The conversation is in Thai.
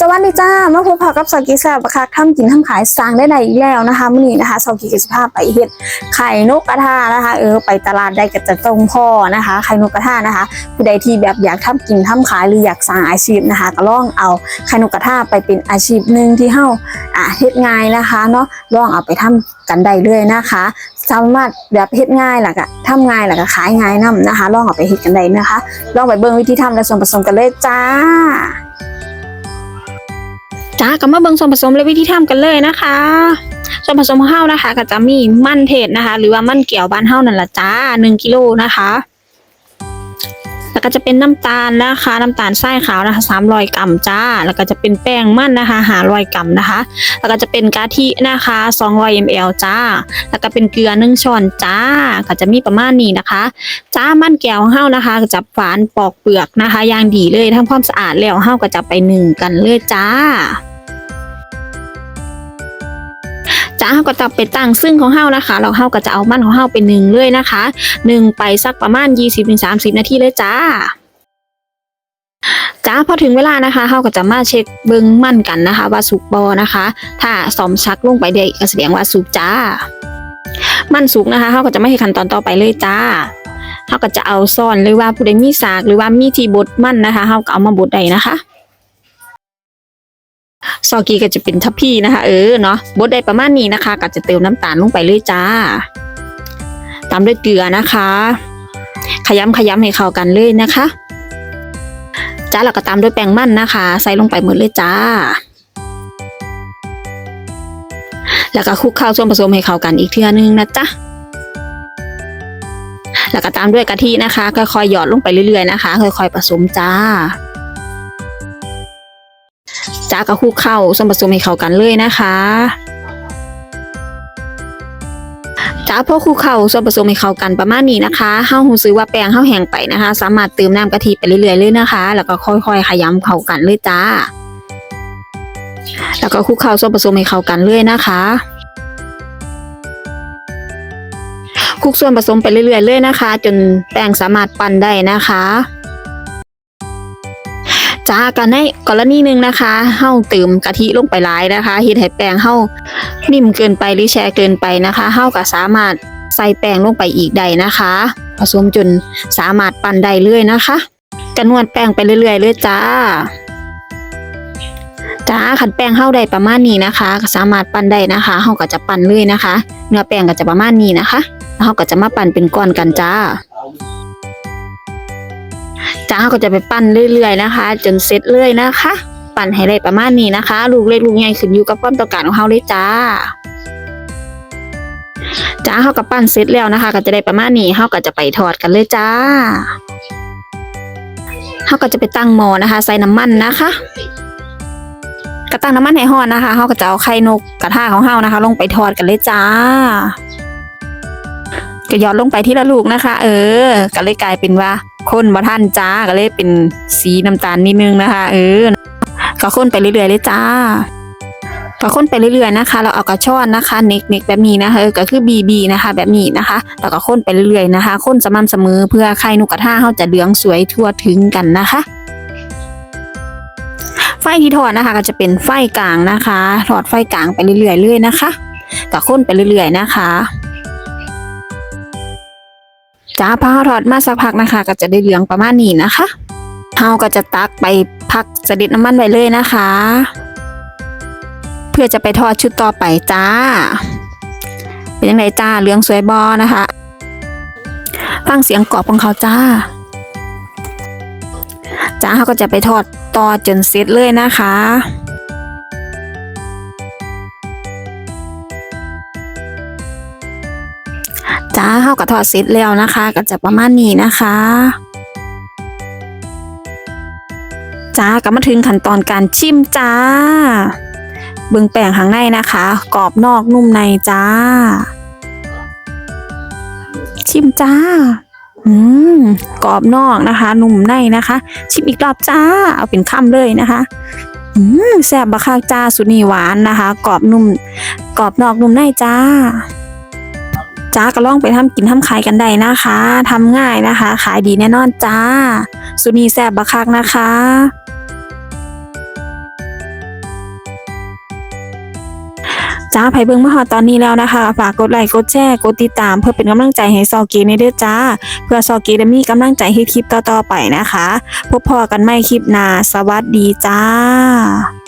สวัสดีจ้ามาพบพอกับสกีแซ่บค่ะทำกินทำขายสร้างได้ไหนอีกแล้วนะคะมื่อนี้นะคะสกีกิจภาพไปเฮ็ดไข่นกกระทานะคะ เออไปตลาดได้ก็จะตรงพ่อนะคะ ไข่นกกระทานะคะผู้ใดที่แบบอยากทำกินทำขายหรืออยากสร้างอาชีพนะคะ ก็ลองเอาไข่นกกระทาไปเป็นอาชีพหนึ่งที่เฮ้าอะเฮ็ดง่ายนะคะเนาะลองเอาไปทำกันได้เลยนะคะ สามารถแบบเฮ็ดง่ายหล่ะก็ทำง่ายหล่ะก็ขายง่ายนํนะคะ ลองเอาไปเฮ็ดกันได้นะคะ ลองไปเบิ่งวิธีทำและส่วนผสมกันเลยจ้า จ้าก็มาเบิ่งส่วนผสมและวิธีทำกันเลยนะคะ ส่วนผสมของเฮานะคะ ก็จะมีมันเทศนะคะ หรือว่ามันเกี่ยวบ้านเฮานั่นละจ้า1กิโลนะคะ แล้วก็จะเป็นน้ำตาลนะคะ น้ำตาลทรายขาวนะคะ300กรัมจ้า แล้วก็จะเป็นแป้งมันนะคะ500กรัมนะคะ แล้วก็จะเป็นกะทินะคะ200 ml จ้า แล้วก็เป็นเกลือ1ช้อนจ้า ก็จะมีประมาณนี้นะคะ จ้ามันแก้วของเฮานะคะก็จะฝานปอกเปลือกนะคะอย่างดีเลยทำความสะอาดแล้วเฮาก็จะไปนึ่งกันเลยจ้า จ้าเฮาก็จะไปตั้งซึ่งของเฮานะคะแล้วเฮาก็จะเอามันของเฮาไปนึ่งเลยนะคะหนึ่งไปสักประมาณ 20-30 นาทีเลยจ้าจ้าพอถึงเวลานะคะเฮาก็จะมาเช็คเบิ่งมั่นกันนะคะ ว่าสุกบ่นะคะ ถ้าสอมชักลงไปได้ก็แสดงว่าสุกจ้า มั่นสุกนะคะเฮาก็จะไม่ให้ขั้นตอนต่อไปเลยจ้าเขาก็จะเอาซ่อนหรือว่าผู้ใดมีสากหรือว่ามีที่บดมั่นนะคะเขาก็เอามาบดได้นะคะ ซอกีก็จะเป็นทัพพี่นะคะ เออเนาะบดได้ประมาณนี้นะคะ ก็จะเติมน้ำตาลลงไปเลยจ้า ตามด้วยเกลือนะคะ ขยำขยำให้เข้ากันเลยนะคะ จ้าแล้วก็ตามด้วยแป้งมันนะคะ ใส่ลงไปหมดเลยจ้า แล้วก็คลุกเคล้าส่วนผสมให้เข้ากันอีกเทื่อนึงนะจ๊ะแล้วก็ตามด้วยกะทินะคะค่อยๆหยอดลงไปเรื่อยๆนะคะ ค่อยๆผสมจ้า จ้าก็คลุกเข้าส่วนผสมให้เข้ากันเลยนะคะจ้าพอคลุกเข้าส่วนผสมให้เข้ากันประมาณนี้นะคะเฮาหูซื้อว่าแป้งเฮาแห้งไปนะคะ สามารถเติมน้ำกะทิไปเรื่อยๆเลยนะคะ แล้วก็ค่อยๆขยำเข้ากันเลยจ้า แล้วก็คลุกเข้าส่วนผสมให้เข้ากันเลยนะคะคลุกส่วนผสมไปเรื่อยๆเลยนะคะ จนแป้งสามารถปั้นได้นะคะ จ้ากันในกรณีหนึ่งนะคะเฮาเติมกะทิลงไปหลายนะคะเฮ็ดให้แป้งเฮานิ่มเกินไปหรือแช่เกินไปนะคะเฮาก็สามารถใส่แป้งลงไปอีกได้นะคะ ผสมจนสามารถปั้นได้เลยนะคะกระนวดแป้งไปเรื่อยๆเลยจ้าจ้าขันแป้งเฮาได้ประมาณนี้นะคะ ก็สามารถปั้นได้นะคะเฮาก็จะปั้นเลยนะคะ เนื้อแป้งก็จะประมาณนี้นะคะ แล้วเราก็จะมาปั่นเป็นก้อนกันจ้า จ้าก็จะไปปั้นเรื่อยๆนะคะ จนเสร็จเลยนะคะ ปั่นให้ได้ประมาณนี้นะคะ ลูกเล็กลูกใหญ่ขึ้นอยู่กับความต้องการของเราเลยจ้าจ้าเขาก็ปั้นเสร็จแล้วนะคะ ก็จะได้ประมาณนี้เขาก็จะไปทอดกันเลยจ้าเขาก็จะไปตั้งหม้อนะคะ ใส่น้ำมันนะคะกระตั้งน้ำมันให้ร้อนนะคะเขาก็จะเอาไข่นกกระทะของเขานะคะ ลงไปทอดกันเลยจ้าก็หยอดลงไปที่ละลูกนะคะ เออ ก็เลยกลายเป็นว่า ข้นบ่ท่านจ้าก็เลยเป็นสีน้ำตาลนิดนึงนะคะ เออก็ข้นไปเรื่อยๆเลยจ้าก็ข้นไปเรื่อยๆนะคะ เราเอากระชอนนะคะเน็กๆแบบนี้นะคะก็คือบีบีนะคะ แบบนี้นะคะแล้วก็ข้นไปเรื่อยๆนะคะข้นสม่ำเสมอเพื่อไข่นกกระทาเขาจะเหลืองสวยทั่วถึงกันนะคะไฟที่ทอดนะคะ ก็จะเป็นไฟกลางนะคะทอดไฟกลางไปเรื่อยๆเลยนะคะก็ข้นไปเรื่อยๆนะคะ จ้าพอทอดมาสักพักนะคะ ก็จะได้เหลืองประมาณนี้นะคะเราก็จะตักไปพักสด็จน้ำมันไว้เลยนะคะ เพื่อจะไปทอดชุดต่อไปจ้า เป็นยังไงจ้าเหลืองสวยบอนะคะฟังเสียงกรอบของเขาจ้าจ้าเขาก็จะไปทอดต่อจนเสร็จเลยนะคะ จ้าเข้าก็ทอดเสร็จแล้วนะคะ ก็จะประมาณนี้นะคะจ้าก็มาถึงขั้นตอนการชิมจ้า เบิ่งแป้งข้างในนะคะ กรอบนอกนุ่มในจ้า ชิมจ้า อืมกรอบนอกนะคะ นุ่มในนะคะ ชิมอีกรอบจ้า เอาเป็นคำเลยนะคะอืมแซ่บบักคักจ้าสุนีหวานนะคะ กรอบนุ่ม กรอบนอกนุ่มในจ้า จ้าก็ล่องไปทำกินทำขายกันได้นะคะ ทำง่ายนะคะ ขายดีแน่นอนจ้า สุนีแซบบักคักนะคะจ้าไผเบิ้งมาหอตอนนี้แล้วนะคะ ฝากกดไลค์กดแชร์กดติดตาม เพื่อเป็นกำลังใจให้ซอกีในเด้อจ้า เพื่อซอกีได้มีกำลังใจให้คลิปต่อๆไปนะคะ พบพอกันใหม่คลิปหน้าสวัสดีจ้า